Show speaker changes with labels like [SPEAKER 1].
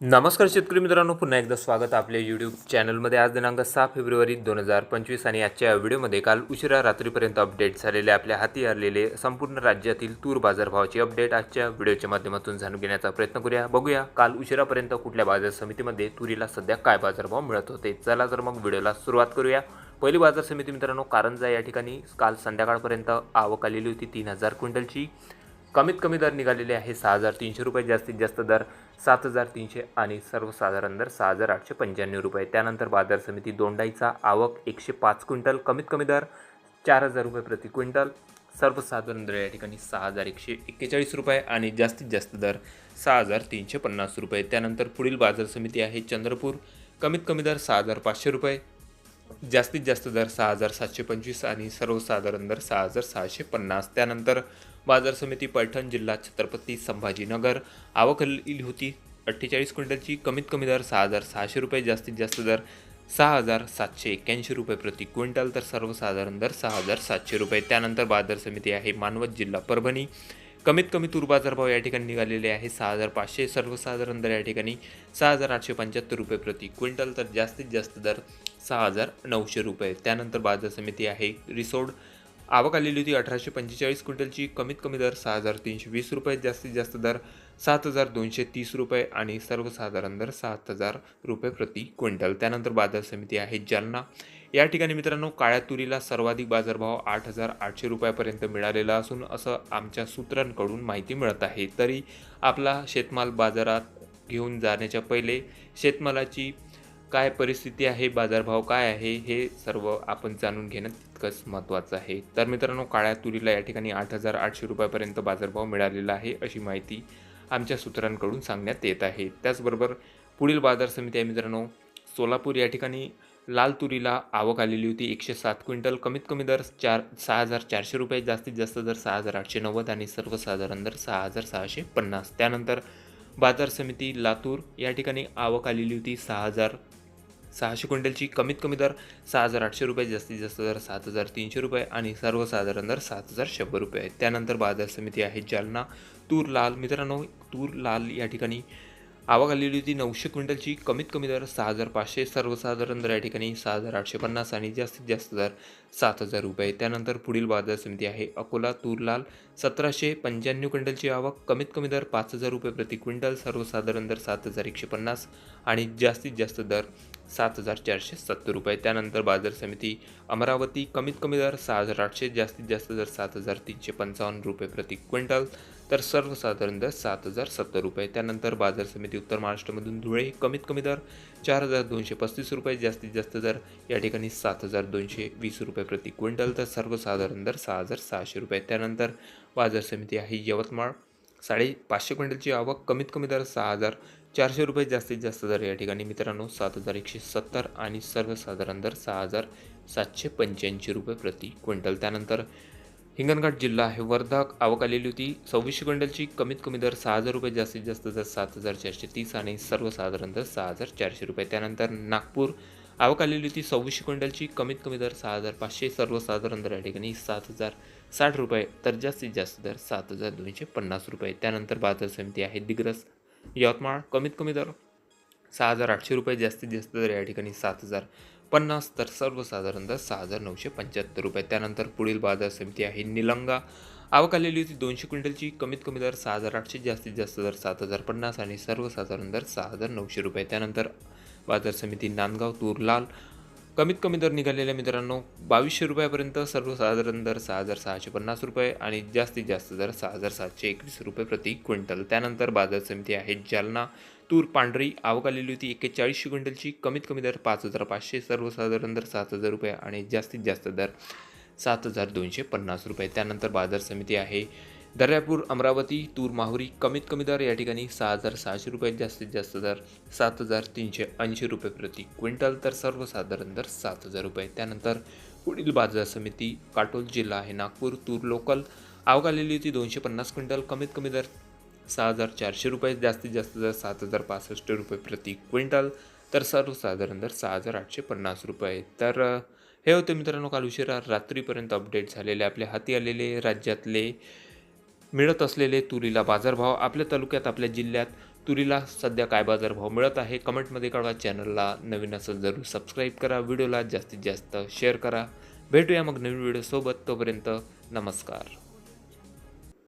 [SPEAKER 1] नमस्कार शेतकरी मित्रांनो पुन्हा एकदा स्वागत आपल्या यूट्यूब चॅनलमध्ये आज दिनांक सहा फेब्रुवारी दोन हजार पंचवीस आणि आजच्या व्हिडिओमध्ये काल उशिरा रात्रीपर्यंत अपडेट झालेले आपल्या हाती आलेले संपूर्ण राज्यातील तूर बाजारभावाची अपडेट आजच्या व्हिडिओच्या माध्यमातून जाणून घेण्याचा प्रयत्न करूया. बघूया काल उशिरापर्यंत कुठल्या बाजार समितीमध्ये तुरीला सध्या काय बाजारभाव मिळत होते. चला तर मग व्हिडिओला सुरुवात करूया. पहिली बाजार समिती मित्रांनो कारंजा या ठिकाणी काल संध्याकाळपर्यंत आवक आलेली होती तीन हजार क्विंटलची. कमीत कमी दर निघालेले आहे सहा हजार तीनशे रुपये जास्तीत जास्त दर सात हजार तीनशे आणि सर्वसाधारण दर सहा हजार आठशे पंच्याण्णव रुपये. त्यानंतर बाजार समिती दोंडाईचा आवक एकशे पाच क्विंटल कमीत कमी दर चार हजार रुपये प्रति क्विंटल सर्वसाधारण दर या ठिकाणी सहा हजार एकशे एक्केचाळीस रुपये आणि जास्तीत जास्त दर सहा हजार तीनशे पन्नास रुपये. त्यानंतर पुढील बाजार समिती आहे चंद्रपूर कमीत कमी दर सहा हजार पाचशे रुपये. जास्तीत जास्त दर सहा हजार सातशे पंचवीस आणि सर्वसाधारण दर सहा हजार सहाशे पन्नास. त्यानंतर बाजार समिती पैठण जिल्हा छत्रपती संभाजीनगर. आवक आलेली होती अठ्ठेचाळीस क्विंटलची. कमीत कमी दर सहा हजार सहाशे रुपये जास्तीत जास्त दर सहा हजार सातशे एक्क्याऐंशी रुपये प्रति क्विंटल तर सर्वसाधारण दर सहा हजार सातशे रुपये. त्यानंतर बाजार समिती आहे मानवत जिल्हा परभणी. कमीत कमी तूर बाजारभाव या ठिकाणी निघालेले आहे. सहा हजार पाचशे सर्वसाधारण दर या ठिकाणी सहा हजार आठशे पंच्याहत्तर रुपये प्रति क्विंटल तर जास्तीत जास्त दर सहा हजार नऊशे रुपये. त्यानंतर बाजार समिती आहे रिसोड. आवक आलेली होती अठराशे पंचेचाळीस क्विंटलची. कमीत कमी दर सहा हजार तीनशे वीस रुपये जास्तीत जास्त दर सात हजार दोनशे तीस रुपये आणि सर्वसाधारण दर सात हजार रुपये प्रति क्विंटल. त्यानंतर बाजार समिती आहे जालना. या ठिकाणी मित्रांनो काळ्या तुरीला सर्वाधिक बाजारभाव आठ हजार आठशे रुपयापर्यंत मिळालेला असून असं आमच्या सूत्रांकडून माहिती मिळत आहे. तरी आपला शेतमाल बाजारात घेऊन जाण्याच्या पहिले शेतमालाची काय परिस्थिती आहे बाजारभाव काय आहे हे सर्व आपण जाणून घेणं तितकंच महत्त्वाचं आहे. तर मित्रांनो काळ्या तुरीला या ठिकाणी आठ हजार आठशे रुपयापर्यंत बाजारभाव मिळालेला आहे अशी माहिती आमच्या सूत्रांकडून सांगण्यात येत आहे. त्याचबरोबर पुढील बाजार समिती आहे मित्रांनो सोलापूर या ठिकाणी लाल तुरीला आवक आलेली होती. एकशे सात क्विंटल. कमीत कमी दर चार सहा हजार चारशे रुपये. जास्तीत जास्त दर सहा हजार आठशे नव्वद आणि सर्वसाधारण दर सहा हजार सहाशे पन्नास. त्यानंतर बाजार समिती लातूर या ठिकाणी आवक आलेली होती. सहा हजार सहाशे क्विंटलची. कमीत कमी दर सहा हजार आठशे रुपये. जास्तीत जास्त दर सात हजार तीनशे रुपये आणि सर्वसाधारण दर सात हजार शंभर रुपये. त्यानंतर बाजार समिती आहे जालना. तूर लाल. मित्रांनो तूर लाल या ठिकाणी आवक आलेली होती नऊशे क्विंटलची. कमीत कमी दर सहा हजार पाचशे सर्वसाधारण दर या ठिकाणी सहा हजार आठशे पन्नास आणि जास्तीत जास्त दर सात हजार रुपये. त्यानंतर पुढील बाजार समिती आहे. अकोला तूर लाल सतराशे पंच्याण्णव क्विंटलची आवक. कमीत कमी दर पाच हजार रुपये प्रति क्विंटल सर्वसाधारण दर सात हजार एकशे पन्नास आणि जास्तीत जास्त दर सात हजार चारशे सत्तर रुपये. त्यानंतर बाजार समिती अमरावती कमीत कमी दर सहा हजार आठशे जास्तीत जास्त दर सात हजार तीनशे पंचावन्न रुपये प्रति क्विंटल तर सर्वसाधारण दर सात हजार सत्तर रुपये. त्यानंतर बाजार समिती उत्तर महाराष्ट्रामधून धुळे कमीत कमी दर चार हजार दोनशे पस्तीस रुपये जास्तीत जास्त दर या ठिकाणी सात हजार दोनशे वीस रुपये प्रति क्विंटल तर सर्वसाधारण दर सहा हजार सहाशे रुपये. त्यानंतर बाजार समिती आहे यवतमाळ साडे पाचशे क्विंटलची आवक कमीत कमी दर सहा हजार चारशे रुपये जास्तीत जास्त दर या ठिकाणी. मित्रांनो सात हजार एकशे सत्तर आणि सर्वसाधारण दर सहा हजार सातशे पंच्याऐंशी रुपये प्रति क्विंटल. त्यानंतर हिंगणघाट जिल्हा आहे वर्धा आवक आलेली होती. सव्वीसशे क्विंटलची कमीत कमी दर सहा हजार रुपये जास्तीत जास्त दर सात हजार चारशे तीस आणि सर्वसाधारण दर सहा हजार चारशे रुपये. त्यानंतर नागपूर आवक आलेली होती. सव्वीसशे क्विंटलची कमीत कमी दर सहा हजार पाचशे सर्वसाधारण दर या ठिकाणी सात हजार साठ रुपये तर जास्तीत जास्त दर सात हजार दोनशे पन्नास रुपये. त्यानंतर बाजार समिती आहे दिग्रस यवतमाळ. कमीत कमी दर सहा हजार आठशे रुपये जास्तीत जास्त दर या ठिकाणी सात हजार पन्नास तर सर्वसाधारण दर सहा हजार नऊशे पंच्याहत्तर रुपये. त्यानंतर पुढील बाजार समिती आहे निलंगा. आवक आलेली होती दोनशे क्विंटलची कमीत कमी दर सहा हजार आठशे जास्तीत जास्त दर सात हजार पन्नास आणि सर्वसाधारण दर सहा हजार नऊशे रुपये. त्यानंतर बाजार समिती नांदगाव तूर लाल कमीत कमी दर निघालेल्या मित्रांनो बावीसशे रुपयापर्यंत सर्वसाधारण दर सहा हजार सहाशे पन्नास रुपये आणि जास्तीत जास्त दर सहा हजार सातशे एकवीस रुपये प्रति क्विंटल. त्यानंतर बाजार समिती आहे जालना तूर पांढरी आवक आलेली होती एक्केचाळीसशे क्विंटलची कमीत कमी दर पाच हजार पाचशे सर्वसाधारण दर सात हजार रुपये आणि जास्तीत जास्त दर सात हजार दोनशे पन्नास रुपये. त्यानंतर बाजार समिती आहे दर्यापूर अमरावती तूर माहुरी कमीत कमी दर या ठिकाणी सहा हजार सहाशे रुपये जास्तीत जास्त दर सात हजार तीनशे ऐंशी रुपये प्रति क्विंटल तर सर्वसाधारण दर सात हजार रुपये. त्यानंतर पुढील बाजार समिती काटोल जिल्हा आहे नागपूर तूर लोकल आवक आलेली होती दोनशे पन्नास क्विंटल कमीत कमी दर सहा हजार चारशे रुपये जास्तीत जास्त दर सात हजार पासष्ट रुपये प्रति क्विंटल तर सर्वसाधारण दर सहा हजार आठशे पन्नास रुपये. तर हे होते मित्रांनो काल उशिरा रात्रीपर्यंत अपडेट झालेले आपल्या हाती आलेले राज्यातले मिळत असलेले तुरीला बाजारभाव आपल्या तालुक्यात आपल्या जिल्ह्यात तुरीला सध्या काय बाजारभाव मिळत आहे? कमेंटमध्ये कळवा. चॅनलला नवीन असेल जरूर सबस्क्राईब करा. व्हिडिओला जास्तीत जास्त शेअर करा. भेटूया मग नवीन व्हिडिओसोबत तोपर्यंत नमस्कार.